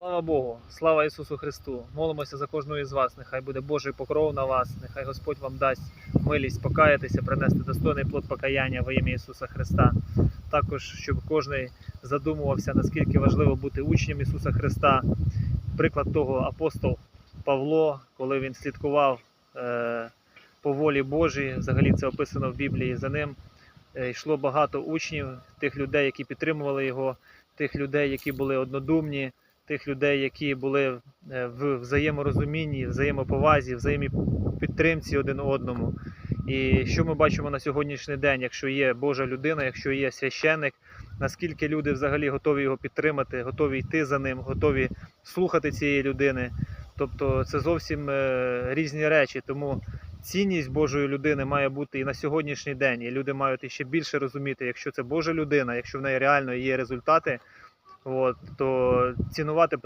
Слава Богу, слава Ісусу Христу! Молимося за кожного із вас. Нехай буде Божий покров на вас, нехай Господь вам дасть милість покаятися, принести достойний плод покаяння во ім'я Ісуса Христа. Також, щоб кожен задумувався, наскільки важливо бути учнем Ісуса Христа. Приклад того апостол Павло, коли він слідкував е, по волі Божій, взагалі це описано в Біблії. За ним е, йшло багато учнів, тих людей, які підтримували його, тих людей, які були однодумні тих людей, які були е, в взаєморозумінні, взаємоповазі, взаємопідтримці один одному. І що ми бачимо на сьогоднішній день, якщо є Божа людина, якщо є священник, наскільки люди взагалі готові його підтримати, готові йти за ним, готові слухати цієї людини. Тобто це зовсім е, різні речі. Тому цінність Божої людини має бути і на сьогоднішній день. І люди мають ще більше розуміти, якщо це Божа людина, якщо в неї реально є результати, от, то цінувати